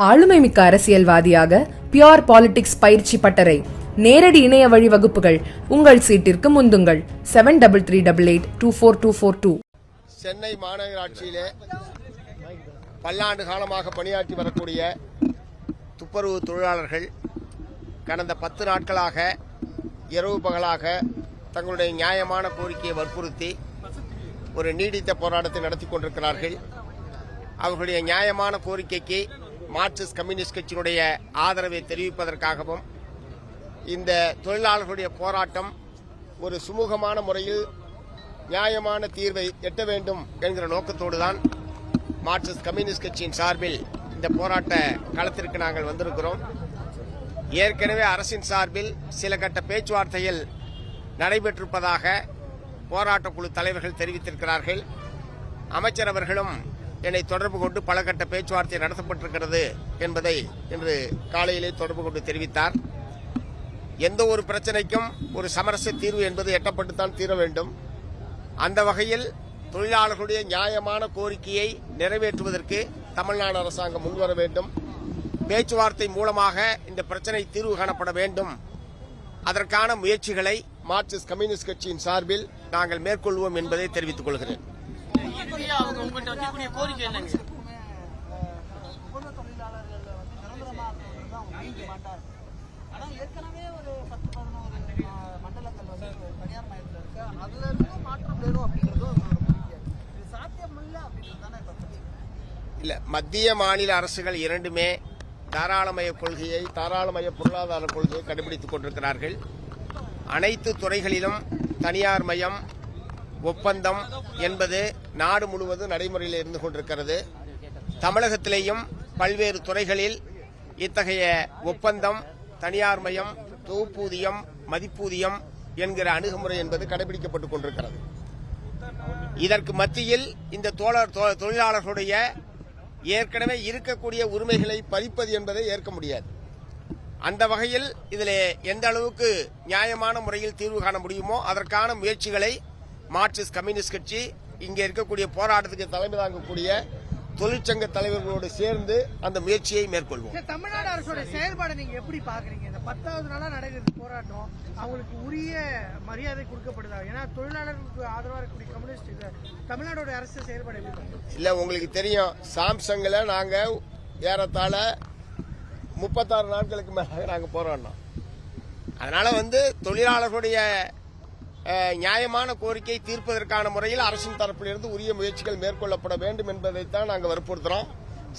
ஆளுமைமிக்க அரசியல்வாதியாக pure politics பயிற்சி பட்டறை. நேரடி இணைய வழி வகுப்புகள். உங்கள் சீட்டிற்கு முந்துங்கள். Seven double three double eight two four two four two Chennai மாநகராட்சியிலே பல்லாண்டு காலமாக பணியாற்றி வரக்கூடிய துப்புரவு தொழிலாளர்கள் கடந்த பத்து நாட்களாக இரவு பகலாக தங்களுடைய நியாயமான கோரிக்கையை வற்புறுத்தி ஒரு நீடித்த போராட்டத்தை நடத்தி கொண்டிருக்கிறார்கள். அவர்களுடைய நியாயமான கோரிக்கைக்கு மார்க்சிஸ்ட் கம்யூனிஸ்ட் கட்சியினுடைய ஆதரவை தெரிவிப்பதற்காகவும் இந்த தொழிலாளர்களுடைய போராட்டம் ஒரு சுமூகமான முறையில் நியாயமான தீர்வை எட்ட வேண்டும் என்கிற நோக்கத்தோடு தான் மார்க்சிஸ்ட் கம்யூனிஸ்ட் கட்சியின் சார்பில் இந்த போராட்ட களத்திற்கு நாங்கள் வந்திருக்கிறோம். ஏற்கனவே அரசின் சார்பில் சில கட்ட பேச்சுவார்த்தைகள் நடைபெற்றிருப்பதாக போராட்ட குழு தலைவர்கள் தெரிவித்திருக்கிறார்கள். அமைச்சர் அவர்களும் என்னை தொடர்பு கொண்டு பல கட்ட பேச்சுவார்த்தை நடத்தப்பட்டிருக்கிறது என்பதை இன்று காலையிலே தொடர்பு கொண்டு தெரிவித்தார். எந்த ஒரு பிரச்சனைக்கும் ஒரு சமரச தீர்வு என்பது எட்டப்பட்டுத்தான் தீர வேண்டும். அந்த வகையில் தொழிலாளர்களுடைய நியாயமான கோரிக்கையை நிறைவேற்றுவதற்கு தமிழ்நாடு அரசாங்கம் முன்வர வேண்டும். பேச்சுவார்த்தை மூலமாக இந்த பிரச்சனை தீர்வு காணப்பட வேண்டும். அதற்கான முயற்சிகளை மார்க்சிஸ்ட் கம்யூனிஸ்ட் கட்சியின் சார்பில் நாங்கள் மேற்கொள்வோம் என்பதை தெரிவித்துக் கொள்கிறேன். இறுதியா அவங்க உங்கள்கிட்ட வைக்கக்கூடிய கோரிக்கை என்னங்க? ஏற்கனவே ஒரு பத்து பதினோரு மண்டலங்கள் வந்து தனியார் இருக்கு அதுல இருந்தும் மாற்றம் வேணும் இது சாத்தியம் இல்லை அப்படின்றது தானே மத்திய மாநில அரசுகள் இரண்டுமே தாராளமய கொள்கையை தாராளமய பொருளாதார கொள்கையை கடைபிடித்துக் கொண்டிருக்கிறார்கள். அனைத்து துறைகளிலும் தனியார் மயம் ஒப்பந்தம் என்பது நாடு முழுவதும் நடைமுறையில் இருந்து கொண்டிருக்கிறது. தமிழகத்திலேயும் பல்வேறு துறைகளில் இத்தகைய ஒப்பந்தம் தனியார் மயம் தொகுப்பூதியம் மதிப்பூதியம் என்கிற அணுகுமுறை என்பது கடைபிடிக்கப்பட்டுக் கொண்டிருக்கிறது. இதற்கு மத்தியில் இந்த தோழர் தொழிலாளர்களுடைய ஏற்கனவே இருக்கக்கூடிய உரிமைகளை பறிப்பது என்பதை ஏற்க முடியாது. அந்த வகையில் இதில் எந்த அளவுக்கு நியாயமான முறையில் தீர்வு காண முடியுமோ அதற்கான முயற்சிகளை மார்க்சிஸ்ட் கம்யூனிஸ்ட் கட்சி இங்கே இருக்கக்கூடிய போராட்டத்துக்கு தலைமை தாங்கக்கூடிய தொழிற்சங்க தலைவர்களோடு சேர்ந்து அந்த முயற்சியை மேற்கொள்வோம். தமிழ்நாடு அரசோட செயல்பாடை நீங்க எப்படி பாக்குறீங்க இந்த பத்தாவது நாளா நடக்கிறது போராட்டம். அவங்களுக்கு உரிய மரியாதை கொடுக்கப்படுதா? ஏன்னா தொழிலாளர்களுக்கு ஆதரவா இருக்கக்கூடிய கம்யூனிஸ்ட் இது தமிழ்நாடோட அரசு செயல்பாடு? இல்ல உங்களுக்கு தெரியும் சாம்சங்ல நாங்க ஏறத்தாழ முப்பத்தாறு நாட்களுக்கு மேல நாங்க போராடினோம். அதனால வந்து தொழிலாளர்களுடைய நியாயமான கோரிக்கை தீர்ப்பதற்கான முறையில் அரசின் தரப்பிலிருந்து உரிய முயற்சிகள் மேற்கொள்ளப்பட வேண்டும் என்பதைத்தான் நாங்கள் வற்புறுத்துறோம்.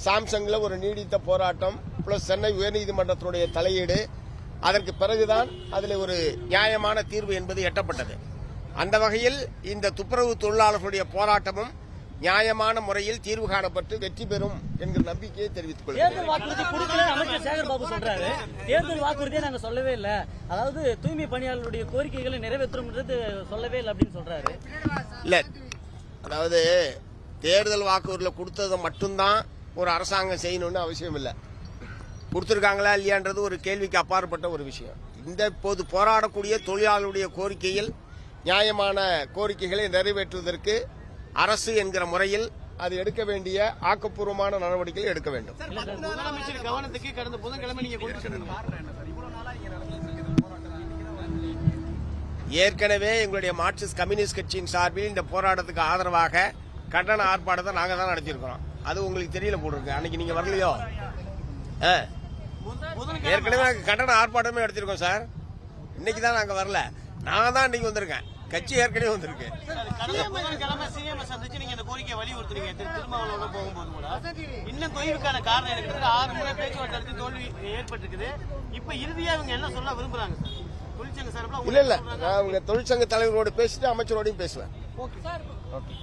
சாம்சங்ல ஒரு நீடித்த போராட்டம் பிளஸ் சென்னை உயர்நீதிமன்றத்தினுடைய தலையீடு. அதற்கு பிறகுதான் அதில் ஒரு நியாயமான தீர்வு என்பது எட்டப்பட்டது. அந்த வகையில் இந்த துப்புரவு தொழிலாளர்களுடைய போராட்டமும் நியாயமான முறையில் தீர்வு காணப்பட்டு வெற்றி பெறும் என்கிற நம்பிக்கையை தெரிவித்துக் கொள்கிறேன். தேர்தல் வாக்குறுதி கொடுக்கல அமைச்சர் சேகர் பாபு சொல்றாரு. தேர்தல் வாக்குறுதியை நாங்க சொல்லவே இல்ல. அதாவது தூய்மை பணியாளர்களுடைய கோரிக்கைகளை நிறைவேற்றும்ன்றது சொல்லவே இல்லை அப்படின்னு சொல்றாரு. இல்ல. அதாவது தேர்தல் வாக்குறுதியில் கொடுத்ததை மட்டும்தான் ஒரு அரசாங்கம் செய்யணும்னு அவசியம் இல்லை. கொடுத்துருக்காங்களா இல்லையான்றது ஒரு கேள்விக்கு அப்பாற்பட்ட ஒரு விஷயம். இந்த இப்போது போராடக்கூடிய தொழிலாளர்களுடைய கோரிக்கையில் நியாயமான கோரிக்கைகளை நிறைவேற்றுவதற்கு அரசு என்கிற முறையில் அது எடுக்க வேண்டிய ஆக்கப்பூர்வமான நடவடிக்கைகளை எடுக்க வேண்டும். கவனத்துக்கு கடந்த புதன்கிழமை ஏற்கனவே எங்களுடைய மார்க்சிஸ்ட் கம்யூனிஸ்ட் கட்சியின் சார்பில் இந்த போராட்டத்துக்கு ஆதரவாக கண்டன ஆர்ப்பாட்டத்தை நாங்க தான் நடத்தியிருக்கிறோம். அது உங்களுக்கு தெரியல போட்டிருக்கு. அன்னைக்கு நீங்க வரலையோ? ஆ. ஏற்கனவே நாங்க கண்டன ஆர்ப்பாட்டமே நடத்திருக்கோம் சார். இன்னைக்கு தான் நாங்க வரல. நான் தான் இன்னைக்கு வந்திருக்கேன். கட்சி ஏற்கனவே வந்திருக்கு. கோரிக்கையை வலியுறுத்துறீங்க. திரு திருமாவளவோட போகும்போது கூட. இன்னும் தொய்வுக்கான காரணம் எனக்கு ஆறு முறை பேச்சுவார்த்தை நடத்தி தோல்வி ஏற்பட்டிருக்குது. இப்ப இறுதியா இவங்க என்ன சொல்ல விரும்புறாங்க சார்? தொழிற்சங்க சார்பில் இல்ல இல்ல. நான் உங்க தொழிற்சங்க தலைவரோடு பேசிட்டு அமைச்சரோடையும் பேசுவேன். Okay sir okay